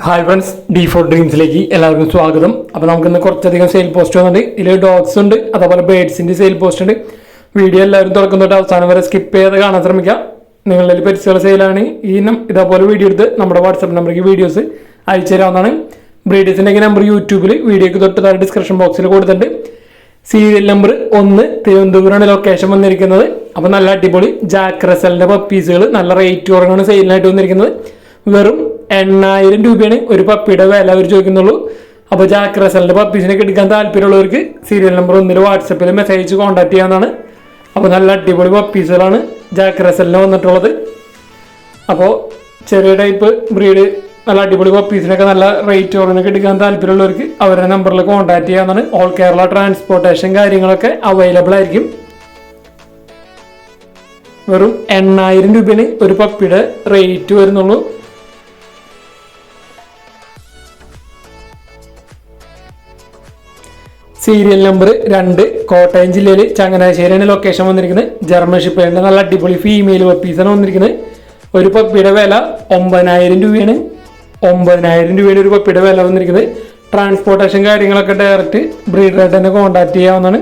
Hi friends D four ഡ്രീംസിലേക്ക് എല്ലാവർക്കും സ്വാഗതം. അപ്പോൾ നമുക്കിന്ന് കുറച്ചധികം സെയിൽ പോസ്റ്റ് വന്നിട്ടുണ്ട്. ഇതിൽ ഡോഗ്സ് ഉണ്ട് അതേപോലെ ബേഡ്സിന്റെ സെയിൽ പോസ്റ്റ് ഉണ്ട്. വീഡിയോ എല്ലാവരും തുടക്കം തൊട്ട് അവസാനം വരെ സ്കിപ്പ് ചെയ്ത് കാണാൻ ശ്രമിക്കാം. നിങ്ങളിൽ പരിസര സെയിലാണ് ഈ ഇനം ഇതേപോലെ വീഡിയോ എടുത്ത് നമ്മുടെ വാട്സപ്പ് നമ്പറിലേക്ക് വീഡിയോസ് അയച്ചു തരാവുന്നതാണ്. ബ്രീഡേഴ്സിന്റെ നമ്പർ യൂട്യൂബിൽ വീഡിയോക്ക് തൊട്ട് താഴെ ഡിസ്ക്രിപ്ഷൻ ബോക്സിൽ കൊടുത്തിട്ടുണ്ട്. സീരിയൽ നമ്പർ ഒന്ന് തിരുവനന്തപുരമാണ് ലൊക്കേഷൻ വന്നിരിക്കുന്നത്. അപ്പോൾ നല്ല അടിപൊളി ജാക്ക് റസലിന്റെ പപ്പീസുകൾ നല്ല റേറ്റ് കുറഞ്ഞാണ് സെയിലിനായിട്ട് വന്നിരിക്കുന്നത്. വെറും എണ്ണായിരം രൂപയാണ് ഒരു പപ്പിയുടെ വില അവർ ചോദിക്കുന്നുള്ളൂ. അപ്പോൾ ജാക്ക് റസലിന്റെ പപ്പീസിനൊക്കെ എടുക്കാൻ താല്പര്യമുള്ളവർക്ക് സീരിയൽ നമ്പർ ഒന്നിൽ വാട്സപ്പിൽ മെസ്സേജ് കോൺടാക്ട് ചെയ്യാവുന്നതാണ്. അപ്പോൾ നല്ല അടിപൊളി പപ്പീസുകളാണ് ജാക്ക് റസലിന് വന്നിട്ടുള്ളത്. അപ്പോൾ ചെറിയ ടൈപ്പ് ബ്രീഡ് നല്ല അടിപൊളി പപ്പീസിനൊക്കെ നല്ല റേറ്റ് കുറഞ്ഞൊക്കെ എടുക്കാൻ താല്പര്യമുള്ളവർക്ക് അവരുടെ നമ്പറിൽ കോൺടാക്ട് ചെയ്യാവുന്നതാണ്. ഓൾ കേരള ട്രാൻസ്പോർട്ടേഷൻ കാര്യങ്ങളൊക്കെ അവൈലബിൾ ആയിരിക്കും. വെറും എണ്ണായിരം രൂപയാണ് ഒരു പപ്പിയുടെ റേറ്റ് വരുന്നുള്ളൂ. സീരിയൽ നമ്പർ രണ്ട് കോട്ടയം ജില്ലയിൽ ചങ്ങനാശ്ശേരിയാണ് ലൊക്കേഷൻ വന്നിരിക്കുന്നത്. ജർമ്മൻ ഷിപ്പേന്റെ നല്ല അടിപൊളി ഫീമെയിൽ പപ്പീസാണ് വന്നിരിക്കുന്നത്. ഒരു പപ്പിയുടെ വില ഒമ്പതിനായിരം രൂപയാണ്. ഒമ്പതിനായിരം രൂപയാണ് ഒരു പപ്പിയുടെ വില വന്നിരിക്കുന്നത്. ട്രാൻസ്പോർട്ടേഷൻ കാര്യങ്ങളൊക്കെ ഡയറക്റ്റ് ബ്രീഡറായിട്ട് തന്നെ കോൺടാക്ട് ചെയ്യാവുന്നതാണ്.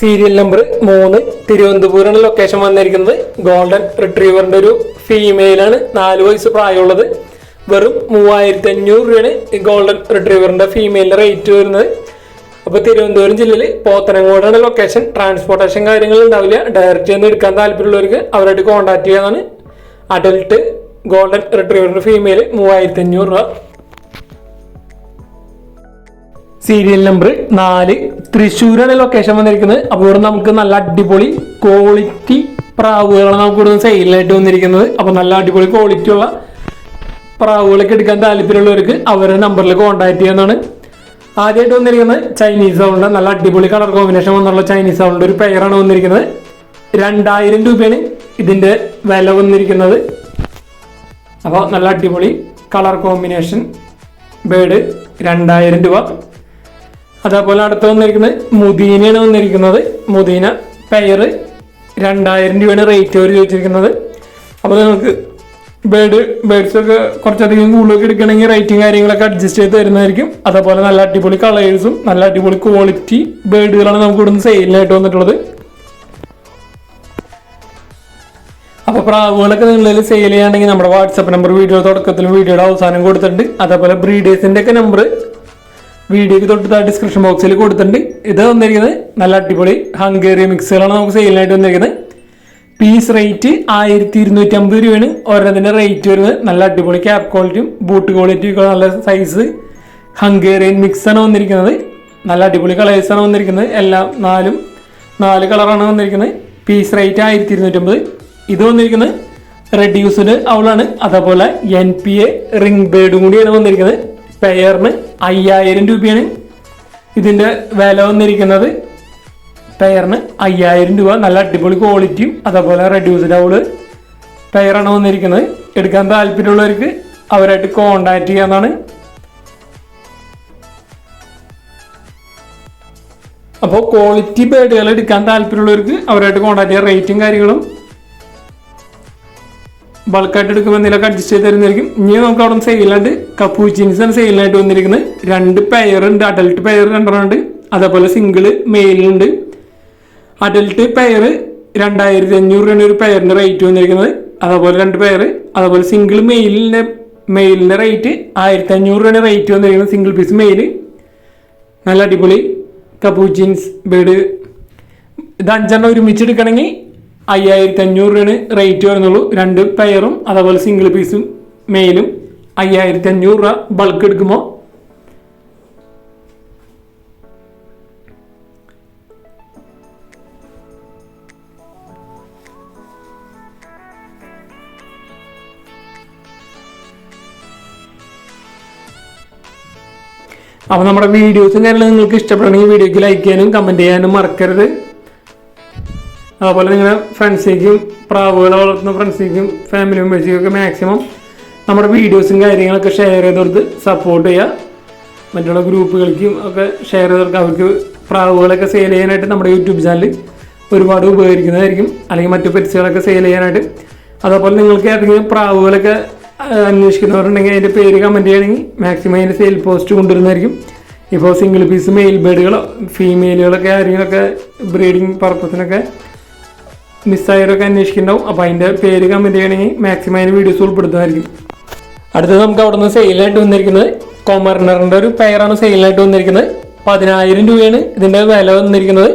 സീരിയൽ നമ്പർ മൂന്ന് തിരുവനന്തപുരമാണ് ലൊക്കേഷൻ വന്നിരിക്കുന്നത്. ഗോൾഡൻ റിട്രീവറിന്റെ ഒരു ഫീമെയിലാണ് നാല് വയസ്സ് പ്രായമുള്ളത്. വെറും മൂവായിരത്തി അഞ്ഞൂറ് രൂപയാണ് ഈ ഗോൾഡൻ റിട്രീവറിന്റെ ഫീമെയിലിന്റെ റേറ്റ് വരുന്നത്. അപ്പോൾ തിരുവനന്തപുരം ജില്ലയിൽ പോത്തനങ്ങോടാണ് ലൊക്കേഷൻ ട്രാൻസ്പോർട്ടേഷൻ കാര്യങ്ങൾ ഉണ്ടാവില്ല. ഡയറക്റ്റ് ചെന്ന് എടുക്കാൻ താല്പര്യമുള്ളവർക്ക് അവരായിട്ട് കോൺടാക്ട് ചെയ്യാനാണ് അഡൽട്ട് ഗോൾഡൻ റിട്രീവറിന്റെ ഫീമെയിൽ മൂവായിരത്തി അഞ്ഞൂറ് രൂപ. സീരിയൽ നമ്പർ നാല്. തൃശ്ശൂരാണ് ലൊക്കേഷൻ വന്നിരിക്കുന്നത്. അപ്പോൾ ഇവിടെ നമുക്ക് നല്ല അടിപൊളി ക്വാളിറ്റി പ്രാവുകളാണ് നമുക്ക് ഇവിടെ സെയിലായിട്ട് വന്നിരിക്കുന്നത്. അപ്പോൾ നല്ല അടിപൊളി ക്വാളിറ്റി ഉള്ള പ്രാവുകളൊക്കെ എടുക്കാൻ താല്പര്യമുള്ളവർക്ക് അവരുടെ നമ്പറിൽ കോൺടാക്ട് ചെയ്യുന്നതാണ് ആദ്യമായിട്ട് വന്നിരിക്കുന്നത് ചൈനീസ് സൗണ്ട് നല്ല അടിപൊളി കളർ കോമ്പിനേഷൻ വന്നുള്ള ചൈനീസ് സൗണ്ട് ഒരു പെയറാണ് വന്നിരിക്കുന്നത്. രണ്ടായിരം രൂപയാണ് ഇതിന്റെ വില വന്നിരിക്കുന്നത്. അപ്പോൾ നല്ല അടിപൊളി കളർ കോമ്പിനേഷൻ ബേഡ് രണ്ടായിരം രൂപ. അതേപോലെ അടുത്ത് വന്നിരിക്കുന്നത് മുദീനയാണ് വന്നിരിക്കുന്നത്. മുദീന പെയർ രണ്ടായിരം രൂപയാണ് റേറ്റ് അവർ ചോദിച്ചിരിക്കുന്നത്. അപ്പോൾ നിങ്ങൾക്ക് ബേഡ് ബേഡ്സ് ഒക്കെ കുറച്ചധികം കൂടുതലൊക്കെ എടുക്കണമെങ്കിൽ റേറ്റും കാര്യങ്ങളൊക്കെ അഡ്ജസ്റ്റ് ചെയ്ത് തരുന്നതായിരിക്കും. അതേപോലെ നല്ല അടിപൊളി കളേഴ്സും നല്ല അടിപൊളി ക്വാളിറ്റി ബേഡുകളാണ് നമുക്ക് ഇവിടുന്ന് സെയിലിനായിട്ട് വന്നിട്ടുള്ളത്. അപ്പോൾ പ്രാവുകളൊക്കെ നിങ്ങളിൽ സെയിൽ ചെയ്യുകയാണെങ്കിൽ നമ്മുടെ വാട്സപ്പ് നമ്പർ വീഡിയോ തുടക്കത്തിലും വീഡിയോയുടെ അവസാനം കൊടുത്തിട്ടുണ്ട്. അതേപോലെ ബ്രീഡേഴ്സിന്റെ ഒക്കെ നമ്പർ വീഡിയോക്ക് തൊട്ട് ഡിസ്ക്രിപ്ഷൻ ബോക്സിൽ കൊടുത്തിട്ടുണ്ട്. ഇത് വന്നിരിക്കുന്നത് നല്ല അടിപൊളി ഹംഗേറിയ മിക്സുകളാണ് നമുക്ക് സെയിലിനായിട്ട് വന്നിരിക്കുന്നത്. പീസ് റേറ്റ് ആയിരത്തി ഇരുന്നൂറ്റി അമ്പത് രൂപയാണ്. ഓരോന്നിന്റെ റേറ്റ് വരുന്നത് നല്ല അടിപൊളി ക്യാപ് ക്വാളിറ്റിയും ബൂട്ട് ക്വാളിറ്റിയും ഒക്കെ നല്ല സൈസ് ഹംഗേറിയൻ മിക്സാണ് വന്നിരിക്കുന്നത്. നല്ല അടിപൊളി കളേഴ്സാണ് വന്നിരിക്കുന്നത്. എല്ലാം നാലും നാല് കളറാണ് വന്നിരിക്കുന്നത്. പീസ് റേറ്റ് ആയിരത്തി ഇരുന്നൂറ്റമ്പത് ഇത് വന്നിരിക്കുന്നത് റെഡ്യൂസ്ഡ് അവളാണ് അതേപോലെ എൻ പി എ റിംഗ് ബേഡും കൂടിയാണ് വന്നിരിക്കുന്നത്. പെയറിന് അയ്യായിരം രൂപയാണ് ഇതിന്റെ വില വന്നിരിക്കുന്നത്. പെയറിന് അയ്യായിരം രൂപ നല്ല അടിപൊളി ക്വാളിറ്റിയും അതേപോലെ റെഡ്യൂസ്ഡ് അവൾ ടയറാണ് വന്നിരിക്കുന്നത്. എടുക്കാൻ താല്പര്യമുള്ളവർക്ക് അവരായിട്ട് കോണ്ടാക്ട് ചെയ്യാവുന്നതാണ്. അപ്പോൾ ക്വാളിറ്റി ബേഡുകൾ എടുക്കാൻ താല്പര്യമുള്ളവർക്ക് അവരായിട്ട് കോണ്ടാക്ട് ചെയ്യാം. റേറ്റും കാര്യങ്ങളും ബൾക്കായിട്ട് എടുക്കുമ്പോൾ എന്തെങ്കിലുമൊക്കെ അഡ്ജസ്റ്റ് ചെയ്ത് തരുന്നതായിരിക്കും. ഇനി നമുക്ക് അവിടെ ജീൻസ് ആണ് സെയിലായിട്ട് വന്നിരിക്കുന്നത്. രണ്ട് പെയർ ഉണ്ട്. അഡൽട്ട് പെയർ രണ്ടെണ്ണം ഉണ്ട്. അതേപോലെ സിംഗിൾ മെയിലുണ്ട് അഡൽട്ട് പെയർ രണ്ടായിരത്തി അഞ്ഞൂറ് രൂപയാണ് ഒരു പെയറിന്റെ റേറ്റ് വന്നിരിക്കുന്നത്. അതേപോലെ രണ്ട് പെയർ അതേപോലെ സിംഗിൾ മെയിലിന്റെ മെയിലിന്റെ റേറ്റ് ആയിരത്തി അഞ്ഞൂറ് രൂപയാണ് റേറ്റ് വന്നിരിക്കുന്നത് സിംഗിൾ പീസ് മെയിൽ നല്ല അടിപൊളി. കപ്പൂച്ചിൻസ് ബേഡ് ഇത് അഞ്ചെണ്ണം ഒരുമിച്ച് എടുക്കണമെങ്കിൽ അയ്യായിരത്തി അഞ്ഞൂറ് രൂപയാണ് റേറ്റ് വരുന്നുള്ളൂ. രണ്ട് പെയറും അതേപോലെ സിംഗിൾ പീസും മെയിലും അയ്യായിരത്തി അഞ്ഞൂറ് രൂപ ബൾക്ക് എടുക്കുമ്പോൾ അപ്പോൾ നമ്മുടെ വീഡിയോസും കാര്യങ്ങളും നിങ്ങൾക്ക് ഇഷ്ടപ്പെടണമെങ്കിൽ വീഡിയോക്ക് ലൈക്ക് ചെയ്യാനും കമന്റ് ചെയ്യാനും മറക്കരുത്. അതുപോലെ നിങ്ങളുടെ ഫ്രണ്ട്സിലേക്കും പ്രാവുകളെ വളർത്തുന്ന ഫ്രണ്ട്സിലേക്കും ഫാമിലി മെമ്പേഴ്സിലേക്കും ഒക്കെ മാക്സിമം നമ്മുടെ വീഡിയോസും കാര്യങ്ങളൊക്കെ ഷെയർ ചെയ്ത് കൊടുത്ത് സപ്പോർട്ട് ചെയ്യുക. മറ്റുള്ള ഗ്രൂപ്പുകൾക്കും ഒക്കെ ഷെയർ ചെയ്ത് കൊടുക്കുക. അവർക്ക് പ്രാവുകളൊക്കെ സെയിൽ ചെയ്യാനായിട്ട് നമ്മുടെ യൂട്യൂബ് ചാനൽ ഒരുപാട് ഉപകരിക്കുന്നതായിരിക്കും. അല്ലെങ്കിൽ മറ്റു പെറ്റ്സുകളൊക്കെ സെയിൽ ചെയ്യാനായിട്ട്. അതേപോലെ നിങ്ങൾക്ക് ഏതെങ്കിലും പ്രാവുകളൊക്കെ അന്വേഷിക്കുന്നവരുണ്ടെങ്കിൽ അതിന്റെ പേര് കമന്റ് ചെയ്യണമെങ്കിൽ മാക്സിമം അതിന്റെ സെയിൽ പോസ്റ്റ് കൊണ്ടുവരുന്നതായിരിക്കും. ഇപ്പോൾ സിംഗിൾ പീസ് മെയിൽ ബേഡുകളോ ഫീമെയിലുകളൊക്കെ ആരെങ്കിലുമൊക്കെ ബ്രീഡിങ് പർപ്പസിനൊക്കെ മിസ്സായവരൊക്കെ അന്വേഷിക്കുന്നുണ്ടാവും. അപ്പോൾ അതിന്റെ പേര് കമന്റ് ചെയ്യണമെങ്കിൽ മാക്സിമം അതിന് വീഡിയോസ് ഉൾപ്പെടുത്തുന്നതായിരിക്കും. അടുത്തത് നമുക്ക് അവിടെ നിന്ന് സെയിലായിട്ട് വന്നിരിക്കുന്നത് കൊമർണറിന്റെ ഒരു പെയറാണ് സെയിലായിട്ട് വന്നിരിക്കുന്നത്. പതിനായിരം രൂപയാണ് ഇതിന്റെ വില വന്നിരിക്കുന്നത്.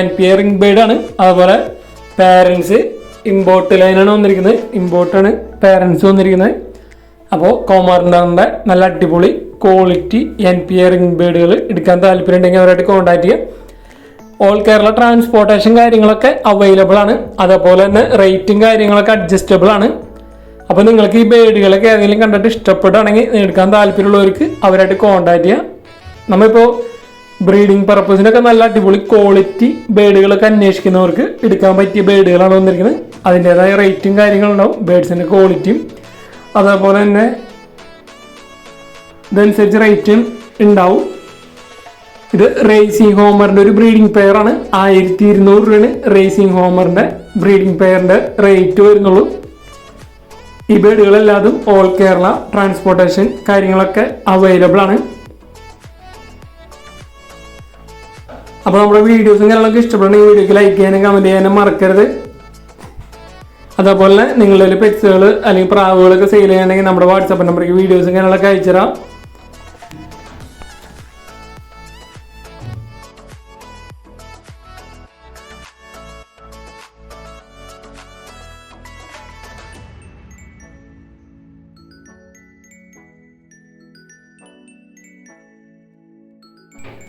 എൻ പി എ റിംഗ് ബേഡാണ് അതുപോലെ പാരൻസ് ഇമ്പോർട്ട് ലൈനാണ് വന്നിരിക്കുന്നത്. ഇമ്പോർട്ടാണ് പാരൻസ് വന്നിരിക്കുന്നത്. അപ്പോൾ കോമാറിന്റെ നല്ല അടിപൊളി quality N P A ring ബേഡുകൾ എടുക്കാൻ താല്പര്യമുണ്ടെങ്കിൽ അവരായിട്ട് കോൺടാക്ട് ചെയ്യുക ഓൾ കേരള ട്രാൻസ്പോർട്ടേഷൻ കാര്യങ്ങളൊക്കെ അവൈലബിൾ ആണ്. അതേപോലെ തന്നെ റേറ്റും കാര്യങ്ങളൊക്കെ അഡ്ജസ്റ്റബിൾ ആണ്. അപ്പോൾ നിങ്ങൾക്ക് ഈ ബേഡുകളൊക്കെ ഏതെങ്കിലും കണ്ടിട്ട് ഇഷ്ടപ്പെടുകയാണെങ്കിൽ എടുക്കാൻ താല്പര്യമുള്ളവർക്ക് അവരായിട്ട് കോൺടാക്ട് ചെയ്യാം. നമ്മളിപ്പോൾ ബ്രീഡിംഗ് പർപ്പസിനൊക്കെ നല്ല അടിപൊളി ക്വാളിറ്റി ബേഡുകളൊക്കെ അന്വേഷിക്കുന്നവർക്ക് എടുക്കാൻ പറ്റിയ ബേഡുകളാണ് വന്നിരിക്കുന്നത്. അതിന്റെതായ റേറ്റും കാര്യങ്ങളുണ്ടാവും. ബേഡ്സിന്റെ ക്വാളിറ്റിയും അതേപോലെ തന്നെ ഇതനുസരിച്ച് റേറ്റും ഉണ്ടാവും. ഇത് റേസിംഗ് ഹോമറിന്റെ ഒരു ബ്രീഡിംഗ് പെയർ ആണ്. ആയിരത്തി ഇരുന്നൂറ് രൂപയാണ് റേസിംഗ് ഹോമറിന്റെ ബ്രീഡിംഗ് പെയറിന്റെ റേറ്റ് വരുന്നുള്ളൂ. ഈ ബേഡുകളെല്ലാതും ഓൾ കേരള ട്രാൻസ്പോർട്ടേഷൻ കാര്യങ്ങളൊക്കെ അവൈലബിൾ ആണ്. അപ്പോൾ നമ്മുടെ വീഡിയോസും കാര്യങ്ങളൊക്കെ ഇഷ്ടപ്പെടുന്ന വീഡിയോക്ക് ലൈക്ക് ചെയ്യാനും കമന്റ് ചെയ്യാനും മറക്കരുത്. അതേപോലെ നിങ്ങളുടെ പെറ്റ്സുകൾ അല്ലെങ്കിൽ പ്രാവുകളൊക്കെ സെയിൽ ചെയ്യണമെങ്കിൽ നമ്മുടെ വാട്സാപ്പ് നമ്പറിലേക്ക് വീഡിയോസും കാര്യങ്ങളൊക്കെ അയച്ചുതരാം.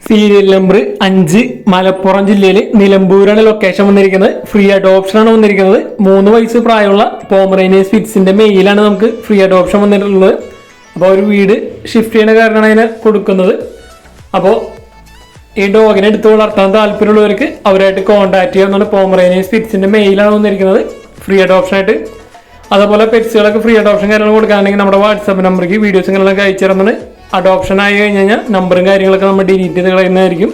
സീരിയൽ നമ്പർ അഞ്ച് മലപ്പുറം ജില്ലയിൽ നിലമ്പൂരാണ് ലൊക്കേഷൻ വന്നിരിക്കുന്നത്. ഫ്രീ അഡോപ്ഷൻ ആണ് വന്നിരിക്കുന്നത്. മൂന്ന് വയസ്സ് പ്രായമുള്ള പോമറേനിയസ് സ്വിറ്റ്സിന്റെ മെയിലാണ് നമുക്ക് ഫ്രീ അഡോപ്ഷൻ വന്നിട്ടുള്ളത്. അപ്പോൾ ഒരു വീട് ഷിഫ്റ്റ് ചെയ്യുന്ന കാരണമാണ് അതിനെ കൊടുക്കുന്നത്. അപ്പോൾ ഈ ഡോഗിനെ എടുത്ത് വളർത്താൻ താല്പര്യമുള്ളവർക്ക് അവരായിട്ട് കോൺടാക്ട് ചെയ്യാവുന്നതാണ് പോമറേനിയസ് ഫിറ്റ്സിന്റെ മെയിലാണ് വന്നിരിക്കുന്നത്. ഫ്രീ അഡോപ്ഷൻ ആയിട്ട്. അതേപോലെ പെറ്റ്സുകളൊക്കെ ഫ്രീ അഡോപ്ഷൻ കാര്യങ്ങൾ കൊടുക്കാനുണ്ടെങ്കിൽ നമ്മുടെ വാട്സാപ്പ് നമ്പറിലേക്ക് വീഡിയോസ് കാര്യങ്ങളൊക്കെ അയച്ചു തരുന്നത് അഡോപ്ഷൻ ആയി കഴിഞ്ഞ് കഴിഞ്ഞാൽ നമ്പറും കാര്യങ്ങളൊക്കെ നമ്മൾ ഡിലീറ്റ് ചെയ്ത് കളയുന്നതായിരിക്കും.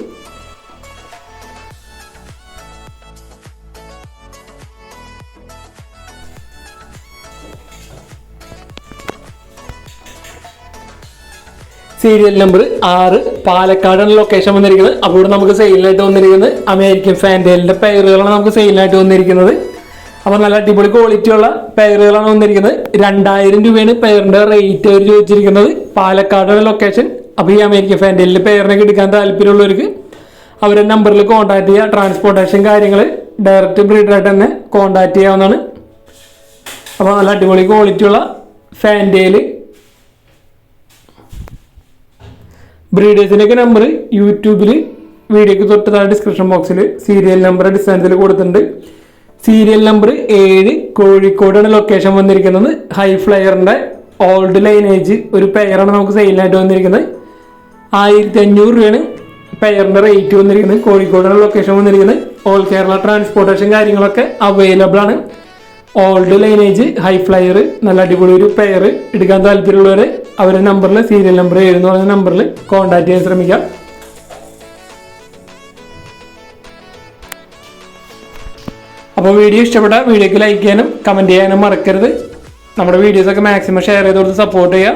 സീരിയൽ നമ്പർ ആറ് പാലക്കാടാണ് ലൊക്കേഷൻ വന്നിരിക്കുന്നത്. അപ്പോൾ നമുക്ക് സെയിലിനായിട്ട് വന്നിരിക്കുന്നത് അമേരിക്കൻ ഫാന്റേലിന്റെ പേരുകളാണ് നമുക്ക് സെയിലിനായിട്ട് വന്നിരിക്കുന്നത്. അപ്പോൾ നല്ല അടിപൊളി ക്വാളിറ്റിയുള്ള പെയറുകളാണ് വന്നിരിക്കുന്നത്. രണ്ടായിരം രൂപയാണ് പെയറിന്റെ റേറ്റ് അവർ ചോദിച്ചിരിക്കുന്നത്. പാലക്കാട് ലൊക്കേഷൻ അപ്പോൾ ഈ അമേരിക്കൻ ഫാന്റേലിന്റെ പെയറിനൊക്കെ എടുക്കാൻ താല്പര്യമുള്ളവർക്ക് അവരെ നമ്പറിൽ കോൺടാക്ട് ചെയ്യുക ട്രാൻസ്പോർട്ടേഷൻ കാര്യങ്ങൾ ഡയറക്റ്റ് ബ്രീഡറായിട്ട് തന്നെ കോൺടാക്ട് ചെയ്യാവുന്നതാണ്. അപ്പോൾ നല്ല അടിപൊളി ക്വാളിറ്റിയുള്ള ഉള്ള ഫാന്റേൽ ബ്രീഡേഴ്സിന്റെയൊക്കെ നമ്പർ യൂട്യൂബിൽ വീഡിയോക്ക് തൊട്ട് താഴെ ഡിസ്ക്രിപ്ഷൻ ബോക്സിൽ സീരിയൽ നമ്പർ അടിസ്ഥാനത്തിൽ കൊടുത്തിട്ടുണ്ട്. സീരിയൽ നമ്പർ ഏഴ് കോഴിക്കോടാണ് ലൊക്കേഷൻ വന്നിരിക്കുന്നത്. ഹൈ ഫ്ലയറിന്റെ ഓൾഡ് ലൈനേജ് ഒരു പെയറാണ് നമുക്ക് സെയിലിനായിട്ട് വന്നിരിക്കുന്നത്. ആയിരത്തി അഞ്ഞൂറ് രൂപയാണ് പെയറിന്റെ റേറ്റ് വന്നിരിക്കുന്നത്. കോഴിക്കോടാണ് ലൊക്കേഷൻ വന്നിരിക്കുന്നത്. ഓൾ കേരള ട്രാൻസ്പോർട്ടേഷൻ കാര്യങ്ങളൊക്കെ അവൈലബിൾ ആണ്. ഓൾഡ് ലൈനേജ് ഹൈ ഫ്ലയർ നല്ല അടിപൊളി ഒരു പെയർ എടുക്കാൻ താല്പര്യമുള്ളവർ അവരുടെ നമ്പറിൽ സീരിയൽ നമ്പർ ഏഴ് എന്ന് പറയുന്ന നമ്പറിൽ കോൺടാക്ട് ചെയ്യാൻ ശ്രമിക്കാം. അപ്പോൾ വീഡിയോ ഇഷ്ടപ്പെട്ട വീഡിയോക്ക് ലൈക്ക് ചെയ്യാനും കമന്റ് ചെയ്യാനും മറക്കരുത്. നമ്മുടെ വീഡിയോസൊക്കെ മാക്സിമം ഷെയർ ചെയ്ത് കൊടുത്ത് സപ്പോർട്ട് ചെയ്യുക.